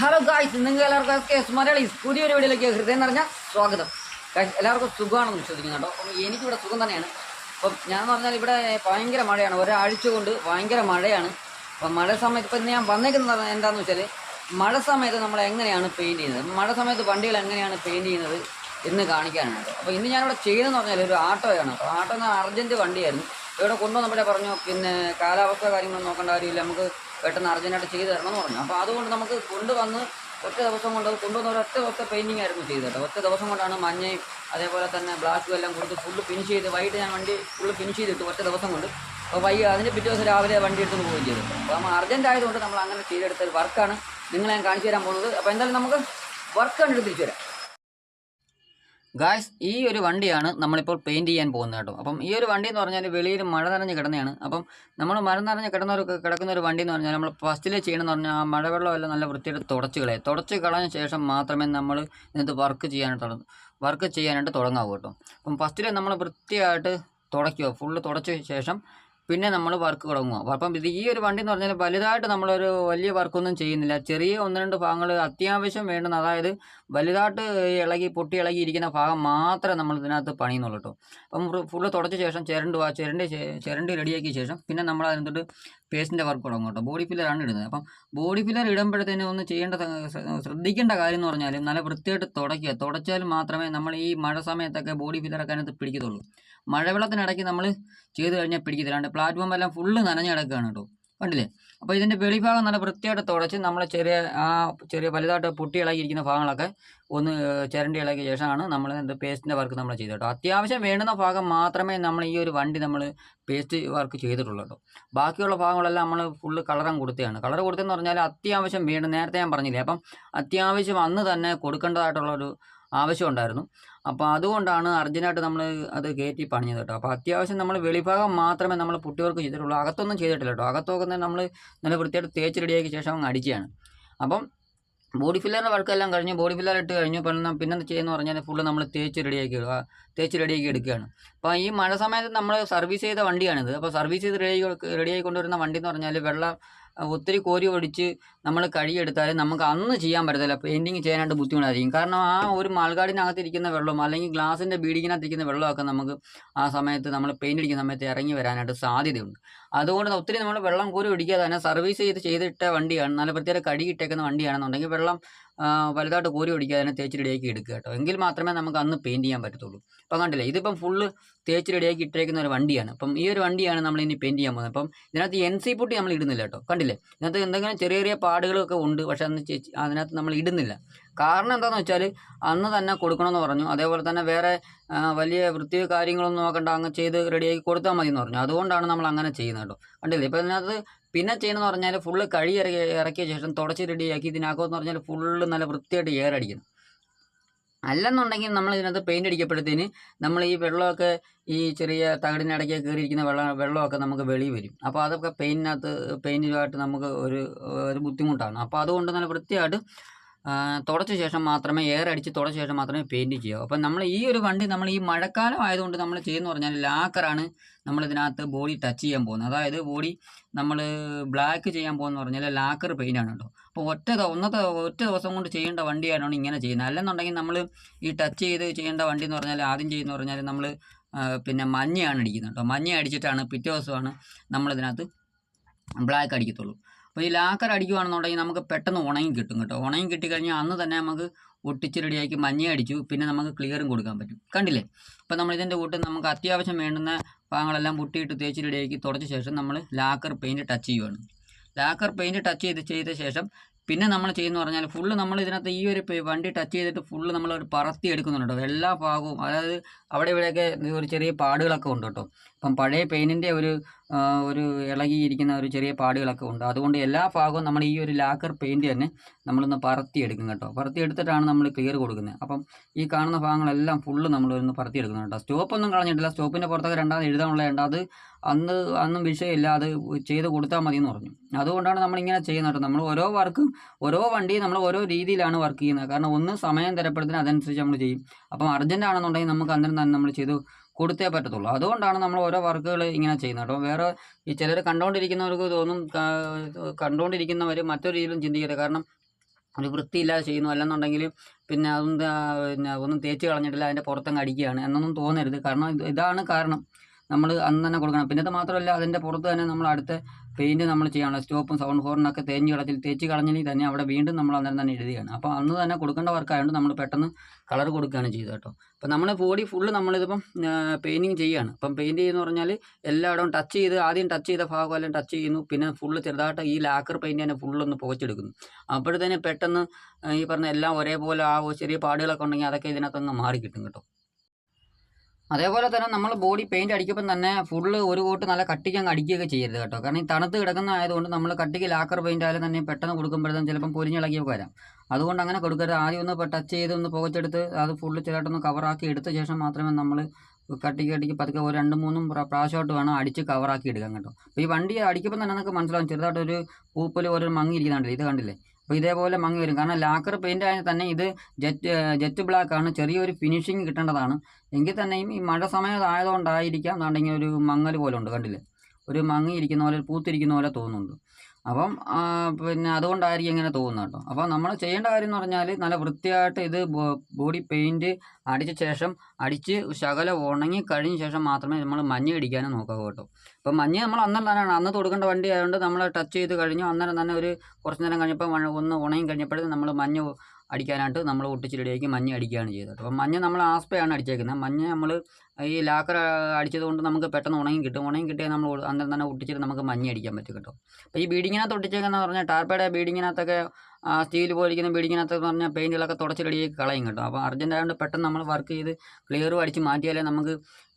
Hello guys നിങ്ങൾ എല്ലാവർക്കും S K S Malayalees പുതിയൊരു വീഡിയോയിലേക്ക് ഹൃദയം നിറഞ്ഞ സ്വാഗതം. ഗായ്സ് എല്ലാവർക്കും സുഖമാണെന്ന് വിശ്വസിക്കുന്നു കേട്ടോ. അപ്പം എനിക്കിവിടെ സുഖം തന്നെയാണ്. അപ്പം ഞാൻ പറഞ്ഞാൽ ഇവിടെ ഭയങ്കര മഴയാണ്. ഒരാഴ്ച കൊണ്ട് ഭയങ്കര മഴയാണ്. അപ്പം മഴ സമയത്ത് ഇപ്പം ഞാൻ വന്നേക്കുന്നത് എന്താണെന്ന് വെച്ചാൽ മഴ സമയത്ത് നമ്മൾ എങ്ങനെയാണ് പെയിന്റ് ചെയ്യുന്നത്? മഴ സമയത്ത് വണ്ടികൾ എങ്ങനെയാണ് പെയിന്റ് ചെയ്യുന്നത് എന്ന് കാണിക്കാനാണ്. അപ്പോൾ ഇന്ന് ഞാനിവിടെ ചെയ്തതെന്ന് പറഞ്ഞാൽ ഒരു ആട്ടോയാണ്. അപ്പോൾ ആട്ടോ എന്ന അർജന്റ് വണ്ടിയായിരുന്നു. ഇവിടെ കൊണ്ടുവന്നപ്പോഴേ പറഞ്ഞു പിന്നെ കാലാവസ്ഥ കാര്യങ്ങളൊന്നും നോക്കേണ്ട കാര്യമില്ല. നമുക്ക് പെട്ടെന്ന് അർജന്റായിട്ട് ചെയ്ത് തരണമെന്ന് പറഞ്ഞു. അപ്പോൾ അതുകൊണ്ട് നമുക്ക് കൊണ്ടുവന്ന് ഒറ്റ ദിവസം കൊണ്ട് കൊണ്ടുവന്ന് കൊണ്ടുവന്ന ഒരു ഒറ്റ ദിവസത്തെ പെയിന്റിങ് ആയിരുന്നു ചെയ്തത് ഒറ്റ ദിവസം കൊണ്ടാണ് മഞ്ഞയും അതേപോലെ തന്നെ ബ്ലാക്കും എല്ലാം കൊടുത്ത് ഫുള്ള് ഫിനിഷ് ചെയ്ത് വൈകിട്ട് ഞാൻ വണ്ടി ഫുള്ള് ഫിനിഷ് ചെയ്തിട്ട് ഒറ്റ ദിവസം കൊണ്ട് അപ്പോൾ വൈകി അതിന് പിറ്റേ ദിവസം രാവിലെ വണ്ടി എടുത്ത് പോവുകയും ചെയ്തു. അപ്പോൾ നമ്മൾ അർജന്റ് ആയതുകൊണ്ട് നമ്മൾ അങ്ങനെ ചെയ്തെടുത്ത ഒരു വർക്കാണ് നിങ്ങളെ ഞാൻ കാണിച്ചു തരാൻ പോകുന്നത്. അപ്പോൾ എന്തായാലും നമുക്ക് വർക്ക് കണ്ടിട്ട് തിരിച്ചു വരാം. ഗായ്സ് ഈ ഒരു വണ്ടിയാണ് നമ്മളിപ്പോൾ പെയിന്റ് ചെയ്യാൻ പോകുന്നത് കേട്ടോ. അപ്പം ഈ ഒരു വണ്ടി എന്ന് പറഞ്ഞാൽ വെളിയിൽ മഴ നനഞ്ഞ് കിടന്നതാണ്. അപ്പം നമ്മൾ മഴ നനഞ്ഞ് കിടന്ന ഒരു കിടക്കുന്ന ഒരു വണ്ടി എന്ന് പറഞ്ഞാൽ നമ്മൾ ഫസ്റ്റിൽ ചെയ്യണമെന്ന് പറഞ്ഞാൽ ആ മഴവെള്ളമെല്ലാം നല്ല വൃത്തിയായിട്ട് തുടച്ച് കളയാം തുടച്ച് കളഞ്ഞ ശേഷം മാത്രമേ നമ്മൾ ഇതിനകത്ത് വർക്ക് ചെയ്യാനായിട്ട് വർക്ക് ചെയ്യാനായിട്ട് തുടങ്ങാവൂ കേട്ടോ. അപ്പം ഫസ്റ്റിൽ നമ്മൾ വൃത്തിയായിട്ട് തുടയ്ക്കുക. ഫുള്ള് തുടച്ച ശേഷം പിന്നെ നമ്മൾ വർക്ക് തുടങ്ങുക അപ്പം ഇത് ഈ ഒരു വണ്ടി എന്ന് പറഞ്ഞാൽ വലുതായിട്ട് നമ്മളൊരു വലിയ വർക്കൊന്നും ചെയ്യുന്നില്ല. ചെറിയ ഒന്ന് രണ്ട് ഭാഗങ്ങൾ അത്യാവശ്യം വേണ്ടുന്ന അതായത് വലുതായിട്ട് ഇളകി പൊട്ടി ഇളകി ഇരിക്കുന്ന ഭാഗം മാത്രമേ നമ്മൾ ഇതിനകത്ത് പണിയുന്നുള്ളൂ കേട്ടോ അപ്പം ഫുള്ള് തുടച്ച ശേഷം ചിരണ്ട് ചിരണ്ട് ചിരണ്ട് റെഡിയാക്കിയ ശേഷം പിന്നെ നമ്മൾ അതിനകത്തോട്ട് പേസ്റ്റിന്റെ വർക്ക് തുടങ്ങും കേട്ടോ. ബോഡി ഫില്ലറാണ് ഇടുന്നത്. അപ്പം ബോഡി ഫില്ലർ ഇടുമ്പോഴത്തേനും ഒന്ന് ചെയ്യേണ്ട ശ്രദ്ധിക്കേണ്ട കാര്യം എന്ന് പറഞ്ഞാൽ നല്ല വൃത്തിയായിട്ട് തുടയ്ക്കുക. തുടച്ചാൽ മാത്രമേ നമ്മൾ ഈ മഴ സമയത്തൊക്കെ ബോഡി ഫില്ലറൊക്കെ അതിനകത്ത് പിടിക്കത്തുള്ളൂ. മഴവെള്ളത്തിനിടയ്ക്ക് നമ്മൾ ചെയ്ത് കഴിഞ്ഞാൽ പിടിക്കത്തില്ലാണ്ട് പ്ലാറ്റ്ഫോം എല്ലാം ഫുള്ള് നനഞ്ഞ് കിടക്കുകയാണ് കേട്ടോ. കണ്ടില്ലേ? അപ്പോൾ ഇതിന്റെ വെളിഭാഗം നല്ല വൃത്തിയായിട്ട് തുടച്ച് നമ്മൾ ചെറിയ ആ ചെറിയ വലുതായിട്ട് പൊട്ടി ഇളകിയിരിക്കുന്ന ഭാഗങ്ങളൊക്കെ ഒന്ന് ചിരണ്ടി ഇളകിയ ശേഷമാണ് നമ്മൾ എന്ത് പേസ്റ്റിന്റെ വർക്ക് നമ്മൾ ചെയ്തത് കേട്ടോ. അത്യാവശ്യം വേണ്ടുന്ന ഭാഗം മാത്രമേ നമ്മൾ ഈ ഒരു വണ്ടി നമ്മൾ പേസ്റ്റ് വർക്ക് ചെയ്തിട്ടുള്ളൂ കേട്ടോ. ബാക്കിയുള്ള ഭാഗങ്ങളെല്ലാം നമ്മൾ ഫുള്ള് കളറും കൊടുത്തതാണ്. കളർ കൊടുത്തതെന്ന് പറഞ്ഞാൽ അത്യാവശ്യം വേണ്ട നേരത്തെ ഞാൻ പറഞ്ഞില്ലേ അപ്പം അത്യാവശ്യം അന്ന് തന്നെ കൊടുക്കേണ്ടതായിട്ടുള്ളൊരു ആവശ്യം ഉണ്ടായിരുന്നു അപ്പോൾ അതുകൊണ്ടാണ് അർജന്റായിട്ട് നമ്മൾ അത് കയറ്റി പണിഞ്ഞത് കേട്ടോ. അപ്പോൾ അത്യാവശ്യം നമ്മൾ വെളിഭാഗം മാത്രമേ നമ്മൾ പുട്ടി വർക്ക് ചെയ്തിട്ടുള്ളൂ. അകത്തൊന്നും ചെയ്തിട്ടില്ല കേട്ടോ. അകത്തൊക്കെ നമ്മൾ നല്ല വൃത്തിയായിട്ട് തേച്ച് റെഡിയാക്കിയ ശേഷം അങ്ങ് അടിക്കുകയാണ്. അപ്പം ബോഡി ഫില്ലറിന്റെ വർക്കെല്ലാം കഴിഞ്ഞു ബോഡി ഫില്ലർ ഇട്ട് കഴിഞ്ഞു. പിന്നെ പിന്നെ ചെയ്യുന്ന പറഞ്ഞാൽ ഫുള്ള് നമ്മൾ തേച്ച് റെഡിയാക്കി തേച്ച് റെഡിയാക്കി എടുക്കുകയാണ്. അപ്പോൾ ഈ മഴ സമയത്ത് നമ്മൾ സർവീസ് ചെയ്ത വണ്ടിയാണിത്. അപ്പോൾ സർവീസ് ചെയ്ത് റെഡി റെഡിയാക്കി കൊണ്ടുവരുന്ന വണ്ടി എന്ന് പറഞ്ഞാൽ വെള്ളം ഒത്തിരി കോരി ഒടിച്ച് നമ്മൾ കഴുകിയെടുത്താൽ നമുക്ക് അന്ന് ചെയ്യാൻ പറ്റത്തില്ല. പെയിന്റിങ് ചെയ്യാനായിട്ട് ബുദ്ധിമുട്ടായിരിക്കും. കാരണം ആ ഒരു മാൾഗാർഡിനകത്ത് ഇരിക്കുന്ന വെള്ളം അല്ലെങ്കിൽ ഗ്ലാസിന്റെ ബീഡിങ്ങിനകത്തിരിക്കുന്ന വെള്ളമൊക്കെ നമുക്ക് ആ സമയത്ത് നമ്മൾ പെയിന്റ് അടിക്കുന്ന സമയത്ത് ഇറങ്ങി വരാനായിട്ട് സാധ്യതയുണ്ട്. അതുകൊണ്ട് ഒത്തിരി നമ്മൾ വെള്ളം കോരി ഒടിക്കാതെ തന്നെ സർവീസ് ചെയ്ത് ചെയ്തിട്ട വണ്ടിയാണ്. നല്ല പ്രത്യേക കഴുകിയിട്ടേക്കുന്ന വണ്ടിയാണെന്നുണ്ടെങ്കിൽ വെള്ളം വലുതായിട്ട് കോരി പിടിക്കുക തന്നെ തേച്ച് റെഡിയാക്കി എടുക്കുക കേട്ടോ. എങ്കിൽ മാത്രമേ നമുക്ക് അന്ന് പെയിന്റ് ചെയ്യാൻ പറ്റത്തുള്ളൂ. അപ്പം കണ്ടില്ലേ ഇതിപ്പം ഫുള്ള് തേച്ച് റെഡിയാക്കി ഇട്ടേക്കുന്ന ഒരു വണ്ടിയാണ്. അപ്പം ഈ ഒരു വണ്ടിയാണ് നമ്മൾ ഇനി പെയിന്റ് ചെയ്യാൻ പോകുന്നത്. അപ്പം ഇതിനകത്ത് എൻ സി പുട്ടി നമ്മൾ ഇടുന്നില്ല കേട്ടോ. കണ്ടില്ലേ ഇതിനകത്ത് എന്തെങ്കിലും ചെറിയ ചെറിയ പാടുകളൊക്കെ ഉണ്ട് പക്ഷെ അന്ന് അതിനകത്ത് നമ്മൾ ഇടുന്നില്ല. കാരണം എന്താണെന്ന് വെച്ചാൽ അന്ന് തന്നെ കൊടുക്കണമെന്ന് പറഞ്ഞു. അതേപോലെ തന്നെ വേറെ വലിയ വൃത്തി കാര്യങ്ങളൊന്നും നോക്കണ്ട അങ്ങ് ചെയ്ത് റെഡിയാക്കി കൊടുത്താൽ മതി എന്ന് പറഞ്ഞു. അതുകൊണ്ടാണ് നമ്മൾ അങ്ങനെ ചെയ്യുന്നത് കേട്ടോ. കണ്ടില്ലേ ഇപ്പോൾ ഇതിനകത്ത് പിന്നെ ചെയ്യണമെന്ന് പറഞ്ഞാൽ ഫുള്ള് കഴി ഇറക്കി ഇറക്കിയ ശേഷം തുടച്ച് റെഡിയാക്കി ഇതിനകമെന്ന് പറഞ്ഞാൽ ഫുള്ള് നല്ല വൃത്തിയായിട്ട് എയർ അടിക്കണം. അല്ലെന്നുണ്ടെങ്കിൽ നമ്മൾ ഇതിനകത്ത് പെയിന്റ് അടിക്കപ്പെടുന്നതിന് നമ്മൾ ഈ വെള്ളമൊക്കെ ഈ ചെറിയ തകടിനടയ്ക്ക് കയറിയിരിക്കുന്ന വെള്ളം വെള്ളമൊക്കെ നമുക്ക് വെളി വരും. അപ്പോൾ അതൊക്കെ പെയിന്റിനകത്ത് പെയിന്റുമായിട്ട് നമുക്ക് ഒരു ഒരു ബുദ്ധിമുട്ടാണ്. അപ്പോൾ അതുകൊണ്ട് നല്ല വൃത്തിയായിട്ട് തുടച്ച ശേഷം മാത്രമേ എയർ അടിച്ച് തുടച്ച ശേഷം മാത്രമേ പെയിന്റ് ചെയ്യാവൂ അപ്പം നമ്മൾ ഈ ഒരു വണ്ടി നമ്മൾ ഈ മഴക്കാലം ആയതുകൊണ്ട് നമ്മൾ ചെയ്യുന്ന പറഞ്ഞാൽ ലാക്കറാണ് നമ്മൾ ഇതിനകത്ത് ബോഡി ടച്ച് ചെയ്യാൻ പോകുന്നത്. അതായത് ബോഡി നമ്മൾ ബ്ലാക്ക് ചെയ്യാൻ പോകുന്ന പറഞ്ഞാൽ ലാക്കർ പെയിന്റ് ആണ് കേട്ടോ. അപ്പോൾ ഒറ്റ ഒന്നത്തെ ഒറ്റ ദിവസം കൊണ്ട് ചെയ്യേണ്ട വണ്ടിയാണ് ഇങ്ങനെ ചെയ്യുന്നത്. അല്ലെന്നുണ്ടെങ്കിൽ നമ്മൾ ഈ ടച്ച് ചെയ്ത് ചെയ്യേണ്ട വണ്ടി എന്ന് പറഞ്ഞാൽ ആദ്യം ചെയ്യുന്ന പറഞ്ഞാൽ നമ്മൾ പിന്നെ മഞ്ഞയാണ് അടിക്കുന്നത് കേട്ടോ. മഞ്ഞ അടിച്ചിട്ടാണ് പിറ്റേ ദിവസമാണ് നമ്മളിതിനകത്ത് ബ്ലാക്ക് അടിക്കത്തുള്ളൂ. അപ്പോൾ ഈ ലാക്കർ അടിക്കുകയാണെന്നുണ്ടെങ്കിൽ നമുക്ക് പെട്ടെന്ന് ഉണങ്ങി കിട്ടും കേട്ടോ. ഉണങ്ങി കിട്ടിക്കഴിഞ്ഞാൽ അന്ന് തന്നെ നമുക്ക് ഒട്ടിച്ച് റെഡിയാക്കി മഞ്ഞ അടിച്ചു പിന്നെ നമുക്ക് ക്ലിയറും കൊടുക്കാൻ പറ്റും. കണ്ടില്ലേ? അപ്പോൾ നമ്മൾ ഇതിന്റെ കൂട്ട് നമുക്ക് അത്യാവശ്യം വേണ്ടുന്ന ഭാഗങ്ങളെല്ലാം പൊട്ടിയിട്ട് തേച്ച് റെഡിയാക്കി തുടച്ച ശേഷം നമ്മൾ ലാക്കർ പെയിന്റ് ടച്ച് ചെയ്യുവാണ്. ലാക്കർ പെയിന്റ് ടച്ച് ചെയ്ത് ചെയ്ത ശേഷം പിന്നെ നമ്മൾ ചെയ്യുന്ന പറഞ്ഞാൽ ഫുള്ള് നമ്മൾ ഇതിനകത്ത് ഈ ഒരു വണ്ടി ടച്ച് ചെയ്തിട്ട് ഫുള്ള് നമ്മൾ ഒരു പറത്തി എടുക്കുന്നുണ്ട് എല്ലാ ഭാഗവും അതായത് അവിടെ ഇവിടെയൊക്കെ ഒരു ചെറിയ പാടുകളൊക്കെ ഉണ്ട് കേട്ടോ. അപ്പം പഴയ പെയിന്റിന്റെ ഒരു ഒരു ഇളകിയിരിക്കുന്ന ഒരു ചെറിയ പാടുകളൊക്കെ ഉണ്ട്. അതുകൊണ്ട് എല്ലാ ഭാഗവും നമ്മൾ ഈ ഒരു ലാക്കർ പെയിന്റ് തന്നെ നമ്മളൊന്ന് പറത്തി എടുക്കും കേട്ടോ. പറത്തി എടുത്തിട്ടാണ് നമ്മൾ ക്ലിയർ കൊടുക്കുന്നത്. അപ്പം ഈ കാണുന്ന ഭാഗങ്ങളെല്ലാം ഫുള്ള് നമ്മൾ ഒന്ന് പറത്തി എടുക്കുന്നു കേട്ടോ. സ്റ്റോപ്പൊന്നും കളഞ്ഞിട്ടില്ല. സ്റ്റോപ്പിന്റെ പുറത്തൊക്കെ രണ്ടാമത് എഴുതാനുള്ള ഉണ്ട്. അത് അന്ന് അന്നും വിഷയമില്ല. അത് ചെയ്ത് കൊടുത്താൽ മതി എന്ന് പറഞ്ഞു. അതുകൊണ്ടാണ് നമ്മളിങ്ങനെ ചെയ്യുന്നത് കേട്ടോ. നമ്മൾ ഓരോ വർക്കും ഓരോ വണ്ടി നമ്മൾ ഓരോ രീതിയിലാണ് വർക്ക് ചെയ്യുന്നത്. കാരണം ഒന്ന് സമയം തരപ്പെടുത്തിന് അതനുസരിച്ച് നമ്മൾ ചെയ്യും. അപ്പം അർജന്റ് ആണെന്നുണ്ടെങ്കിൽ നമുക്ക് അന്നേരം തന്നെ നമ്മൾ ചെയ്ത് കൊടുത്തേ പറ്റത്തുള്ളൂ. അതുകൊണ്ടാണ് നമ്മൾ ഓരോ വർക്കുകൾ ഇങ്ങനെ ചെയ്യുന്നത്. കേട്ടോ വേറെ ഈ ചിലർ കണ്ടുകൊണ്ടിരിക്കുന്നവർക്ക് തോന്നും കണ്ടുകൊണ്ടിരിക്കുന്നവർ മറ്റൊരു രീതിയിലും ചിന്തിക്കരുത്. കാരണം ഒരു വൃത്തിയില്ലാതെ ചെയ്യുന്നു. അല്ലെന്നുണ്ടെങ്കിൽ പിന്നെ അതൊന്നും പിന്നെ ഒന്നും തേച്ച് കളഞ്ഞിട്ടില്ല. അതിന്റെ പുറത്തങ്ങ് അടിക്കുകയാണ്. എന്നൊന്നും തോന്നരുത്. കാരണം ഇതാണ് കാരണം. നമ്മൾ അന്ന് തന്നെ കൊടുക്കണം. പിന്നെ അത് മാത്രമല്ല അതിന്റെ പുറത്ത് തന്നെ നമ്മൾ അടുത്ത പെയിന്റ് നമ്മൾ ചെയ്യണം. സ്റ്റോപ്പും സൗണ്ട് ഹോർണൊക്കെ തേഞ്ഞ് കളത്തിൽ തേച്ച് കളഞ്ഞെങ്കിൽ തന്നെ അവിടെ വീണ്ടും നമ്മൾ അന്നേരം തന്നെ എഴുതുകയാണ്. അപ്പോൾ അന്ന് തന്നെ കൊടുക്കേണ്ട വർക്കായതുകൊണ്ട് നമ്മൾ പെട്ടെന്ന് കളർ കൊടുക്കുകയാണ് ചെയ്തത് കേട്ടോ. അപ്പോൾ നമ്മൾ ബോഡി ഫുള്ള് നമ്മളിതിപ്പം പെയിന്റിങ് ചെയ്യുകയാണ്. അപ്പം പെയിന്റ് ചെയ്യുന്ന പറഞ്ഞാൽ എല്ലായിടവും ടച്ച് ചെയ്ത് ആദ്യം ടച്ച് ചെയ്ത ഭാഗം എല്ലാം ടച്ച് ചെയ്യുന്നു. പിന്നെ ഫുള്ള് ചെറുതായിട്ട് ഈ ലാക്കർ പെയിന്റ് തന്നെ ഫുള്ളൊന്ന് പുകച്ചെടുക്കുന്നു. അപ്പോഴത്തേന് പെട്ടെന്ന് ഈ പറഞ്ഞ എല്ലാം ഒരേപോലെ ആ ചെറിയ പാടുകളൊക്കെ ഉണ്ടെങ്കിൽ അതൊക്കെ ഇതിനകത്തങ്ങ് മാറി കിട്ടും കേട്ടോ. അതേപോലെ തന്നെ നമ്മൾ ബോഡി പെയിന്റ് അടിക്കുമ്പോൾ തന്നെ ഫുള്ള് ഒരു കോട്ട് നല്ല കട്ടിക്ക് അങ്ങ് അടിക്കുകയൊക്കെ ചെയ്യരുത് കേട്ടോ. കാരണം ഈ തണുത്ത് കിടക്കുന്ന ആയതുകൊണ്ട് നമ്മൾ കട്ടിക്ക് ലാക്കർ പെയിന്റ് ആയാലും തന്നെ പെട്ടെന്ന് കൊടുക്കുമ്പോഴത്തേക്കും ചിലപ്പം പൊരിഞ്ഞിളകിയൊക്കെ വരാം. അതുകൊണ്ട് അങ്ങനെ കൊടുക്കരുത്. ആദ്യം ഒന്ന് ടച്ച് ചെയ്ത് ഒന്ന് പുകച്ചെടുത്ത് അത് ഫുള്ള് ചെറുതായിട്ടൊന്ന് കവറാക്കി എടുത്ത ശേഷം മാത്രമേ നമ്മൾ കട്ടിക്ക് കട്ടിക്ക് പതുക്കെ ഒരു രണ്ട് മൂന്നും പ്ര- പ്രാവശ്യമായിട്ട് വേണം അടിച്ച് കവറാക്കി എടുക്കാൻ കേട്ടോ. അപ്പോൾ ഈ വണ്ടി അടിക്കുമ്പോൾ തന്നെ നമുക്ക് മനസ്സിലാവും ചെറുതായിട്ടൊരു പൂപ്പൽ ഒരു മങ്ങി ഇരിക്കുന്നുണ്ടല്ലോ. ഇത് കണ്ടില്ലേ? അപ്പോൾ ഇതേപോലെ മങ്ങി വരും. കാരണം ലാക്കർ പെയിന്റ് ആയാൽ തന്നെ ഇത് ജെറ്റ് ജെറ്റ് ബ്ലാക്ക് ആണ്. ചെറിയൊരു ഫിനിഷിങ് കിട്ടേണ്ടതാണ്. എങ്കിൽ തന്നെയും ഈ മഴ സമയത്തായതുകൊണ്ടായിരിക്കാം എന്നുണ്ടെങ്കിൽ ഒരു മങ്ങൽ പോലെ ഉണ്ട്. കണ്ടില്ലേ? ഒരു മങ്ങിയിരിക്കുന്ന പോലെ പൂത്തിരിക്കുന്ന പോലെ തോന്നുന്നുണ്ട്. അപ്പം പിന്നെ അതുകൊണ്ടായിരിക്കും ഇങ്ങനെ തോന്നുന്നത് കേട്ടോ. അപ്പോൾ നമ്മൾ ചെയ്യേണ്ട കാര്യം എന്ന് പറഞ്ഞാൽ നല്ല വൃത്തിയായിട്ട് ഇത് ബോഡി പെയിന്റ് അടിച്ച ശേഷം അടിച്ച് ശകലം ഉണങ്ങി കഴിഞ്ഞ ശേഷം മാത്രമേ നമ്മൾ മഞ്ഞ് അടിക്കാനും നോക്കുക കേട്ടോ. അപ്പോൾ മഞ്ഞ് നമ്മൾ അന്നേരം തന്നെയാണ്. അന്ന് തൊടുക്കേണ്ട വണ്ടി ആയതുകൊണ്ട് നമ്മൾ ടച്ച് ചെയ്ത് കഴിഞ്ഞു. അന്നേരം തന്നെ ഒരു കുറച്ച് നേരം കഴിഞ്ഞപ്പോൾ ഒന്ന് ഉണങ്ങി കഴിഞ്ഞപ്പോഴത്തേക്കും നമ്മൾ മഞ്ഞ് അടിക്കാനായിട്ട് നമ്മൾ ഒട്ടിച്ച് മഞ്ഞ അടിക്കുകയാണ് ചെയ്തത്. അപ്പം മഞ്ഞ നമ്മൾ ആസ്പയാണ് അടിച്ചേക്കുന്നത്. മഞ്ഞ നമ്മൾ ഈ ലാക്കർ അടിച്ചതുകൊണ്ട് നമുക്ക് പെട്ടെന്ന് ഉണങ്ങി കിട്ടും. ഉണങ്ങി കിട്ടിയാൽ നമ്മൾ അന്നേരം തന്നെ ഒട്ടിച്ചിട്ട് നമുക്ക് മഞ്ഞ അടിക്കാൻ പറ്റും കേട്ടോ. അപ്പോൾ ഈ ബീഡിങ്ങിനകത്ത് ഒട്ടിച്ചേക്കെന്ന് പറഞ്ഞാൽ ടാർപ്പയുടെ ബീഡിങ്ങിനകത്തൊക്കെ സ്റ്റീൽ പോലിരിക്കുന്ന ബിൽഡിങ്ങിനകത്ത് എന്ന് പറഞ്ഞാൽ പെയിന്റുകളൊക്കെ തുടച്ച് റെഡിയാക്കി കളയും കേട്ടോ. അപ്പോൾ അർജന്റ് ആയതുകൊണ്ട് പെട്ടെന്ന് നമ്മൾ വർക്ക് ചെയ്ത് ക്ലിയറും അടിച്ച് മാറ്റിയാലേ നമുക്ക്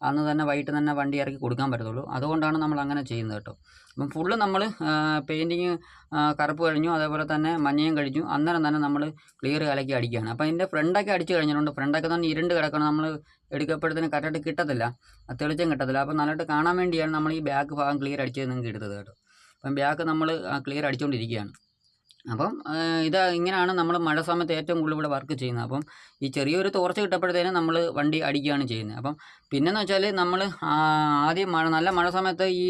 അന്ന് തന്നെ വൈകിട്ട് തന്നെ വണ്ടി ഇറക്കി കൊടുക്കാൻ പറ്റത്തുള്ളൂ. അതുകൊണ്ടാണ് നമ്മൾ അങ്ങനെ ചെയ്യുന്നത് കേട്ടോ. അപ്പം ഫുള്ള് നമ്മൾ പെയിന്റിങ് കറുപ്പ് കഴിഞ്ഞു. അതേപോലെ തന്നെ മഞ്ഞയും കഴിഞ്ഞു അന്നേരം തന്നെ നമ്മൾ ക്ലിയർ കലക്കി അടിക്കുകയാണ്. അപ്പോൾ അതിന്റെ ഫ്രണ്ടൊക്കെ അടിച്ച് കഴിഞ്ഞിട്ടുണ്ട്. ഫ്രണ്ടൊക്കെ തന്നെ ഇരുണ്ട് കിടക്കണം. നമ്മൾ എടുക്കപ്പെടുത്തിന് കറക്റ്റ് കിട്ടത്തില്ല. തെളിച്ചം കിട്ടത്തില്ല. അപ്പോൾ നല്ലതായിട്ട് കാണാൻ വേണ്ടിയാണ് നമ്മൾ ഈ ബാക്ക് ഭാഗം ക്ലിയർ അടിച്ച് നിങ്ങൾക്ക് എടുത്തത് കേട്ടോ. അപ്പം ബാക്ക് നമ്മൾ ക്ലിയർ അടിച്ചുകൊണ്ടിരിക്കുകയാണ് അപ്പം ഇത് ഇങ്ങനെയാണ് നമ്മൾ മഴ സമയത്ത് ഏറ്റവും കൂടുതൽ ഇവിടെ വർക്ക് ചെയ്യുന്നത്. അപ്പം ഈ ചെറിയൊരു തോർച്ച കിട്ടപ്പോഴത്തേനും നമ്മൾ വണ്ടി അടിക്കുകയാണ് ചെയ്യുന്നത്. അപ്പം പിന്നെയെന്ന് വെച്ചാൽ നമ്മൾ ആദ്യം മഴ നല്ല മഴ സമയത്ത് ഈ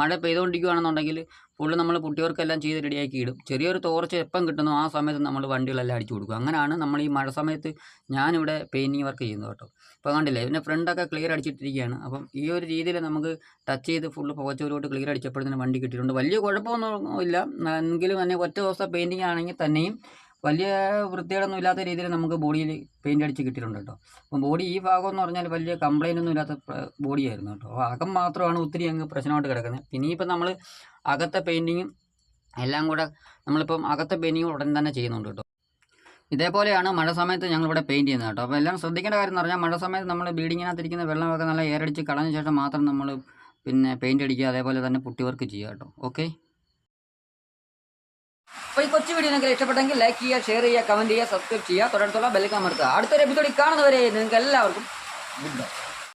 മഴ പെയ്തുകൊണ്ടിരിക്കുകയാണെന്നുണ്ടെങ്കിൽ ഫുള്ള് നമ്മൾ കുട്ടികൾക്കെല്ലാം ചെയ്ത് റെഡിയാക്കി ഇടും. ചെറിയൊരു തോർച്ച എപ്പം കിട്ടുന്നോ ആ സമയത്ത് നമ്മൾ വണ്ടികളെല്ലാം അടിച്ചു കൊടുക്കും. അങ്ങനെയാണ് നമ്മൾ ഈ മഴ സമയത്ത് ഞാനിവിടെ പെയിന്റിങ് വർക്ക് ചെയ്യുന്നത് കേട്ടോ. ഇപ്പോൾ കണ്ടില്ലേ ഇതിന്റെ ഫ്രണ്ടൊക്കെ ക്ലിയർ അടിച്ചിട്ടിരിക്കുകയാണ്. അപ്പം ഈ ഒരു രീതിയിൽ നമുക്ക് ടച്ച് ചെയ്ത് ഫുള്ള് പുകച്ചോരോട്ട് ക്ലിയർ അടിച്ചപ്പോഴത്തേനും വണ്ടി കിട്ടിയിട്ടുണ്ട്. വലിയ കുഴപ്പമൊന്നും ഇല്ല. എങ്കിലും തന്നെ ഒറ്റ ദിവസത്തെ പെയിന്റിങ് ആണെങ്കിൽ തന്നെയും വലിയ വൃത്തികേടൊന്നും ഇല്ലാത്ത രീതിയിൽ നമുക്ക് ബോഡിയിൽ പെയിന്റ് അടിച്ച് കിട്ടിയിട്ടുണ്ട് കേട്ടോ. അപ്പം ബോഡി ഈ ഭാഗം എന്ന് പറഞ്ഞാൽ വലിയ കംപ്ലൈന്റ് ഒന്നും ഇല്ലാത്ത ബോഡി ആയിരുന്നു കേട്ടോ. അപ്പോൾ അകം മാത്രമാണ് ഒത്തിരി അങ്ങ് പ്രശ്നമായിട്ട് കിടക്കുന്നത്. പിന്നെ ഇപ്പം നമ്മൾ അകത്തെ പെയിന്റിങ്ങും എല്ലാം കൂടെ നമ്മളിപ്പം അകത്തെ പെയിന്റിങ് ഉടൻ തന്നെ ചെയ്യുന്നുണ്ട് കേട്ടോ. ഇതേപോലെയാണ് മഴ സമയത്ത് ഞങ്ങളിവിടെ പെയിന്റ് ചെയ്യുന്നത് കേട്ടോ. അപ്പോൾ എല്ലാം ശ്രദ്ധിക്കേണ്ട കാര്യം എന്ന് പറഞ്ഞാൽ മഴ സമയത്ത് നമ്മൾ ബീഡിങ്ങിനകത്തിരിക്കുന്ന വെള്ളമൊക്കെ നല്ല എയർ അടിച്ച് കളഞ്ഞ ശേഷം മാത്രം നമ്മൾ പിന്നെ പെയിന്റ് അടിക്കുക അതേപോലെ തന്നെ പുട്ടി വർക്ക് ചെയ്യുക കേട്ടോ. ഓക്കെ? അപ്പോൾ ഈ കൊച്ചു വീഡിയോ നിങ്ങൾക്ക് ഇഷ്ടപ്പെട്ടെങ്കിൽ ലൈക്ക് ചെയ്യുക ഷെയർ ചെയ്യുക കമന്റ് ചെയ്യുക സബ്സ്ക്രൈബ് ചെയ്യുക. തുടർന്നുള്ള ബെൽക്കാൻ മറക്കുക അടുത്തൊരു എപ്പിസോഡിൽ കാണുന്നവരെ നിങ്ങൾക്ക് എല്ലാവർക്കും ഗുഡ് ബൈ